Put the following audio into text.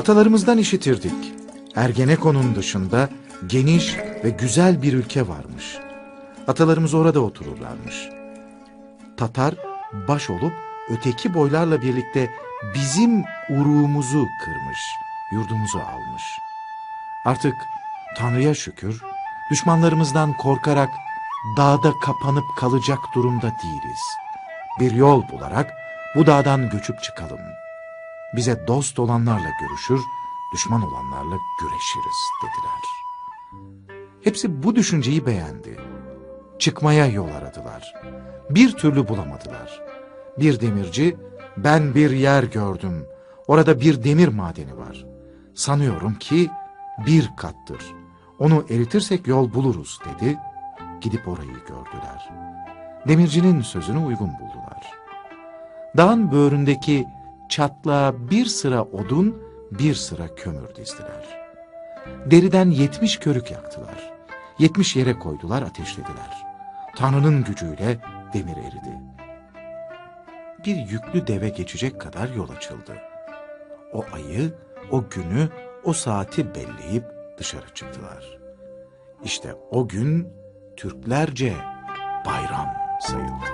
Atalarımızdan işitirdik. Ergenekon'un dışında geniş ve güzel bir ülke varmış. Atalarımız orada otururlarmış. Tatar baş olup öteki boylarla birlikte bizim uruğumuzu kırmış, yurdumuzu almış. Artık Tanrı'ya şükür düşmanlarımızdan korkarak dağda kapanıp kalacak durumda değiliz. Bir yol bularak bu dağdan göçüp çıkalım. Bize dost olanlarla görüşür, düşman olanlarla güreşiriz dediler. Hepsi bu düşünceyi beğendi. Çıkmaya yol aradılar. Bir türlü bulamadılar. Bir demirci, ben bir yer gördüm. Orada bir demir madeni var. Sanıyorum ki bir kattır. Onu eritirsek yol buluruz dedi. Gidip orayı gördüler. Demircinin sözünü uygun buldular. Dağın böğründeki çatlağa bir sıra odun, bir sıra kömür dizdiler. Deriden yetmiş körük yaktılar. Yetmiş yere koydular, ateşlediler. Tanrı'nın gücüyle demir eridi. Bir yüklü deve geçecek kadar yol açıldı. O ayı, o günü, o saati belleyip dışarı çıktılar. İşte o gün Türklerce bayram sayıldı.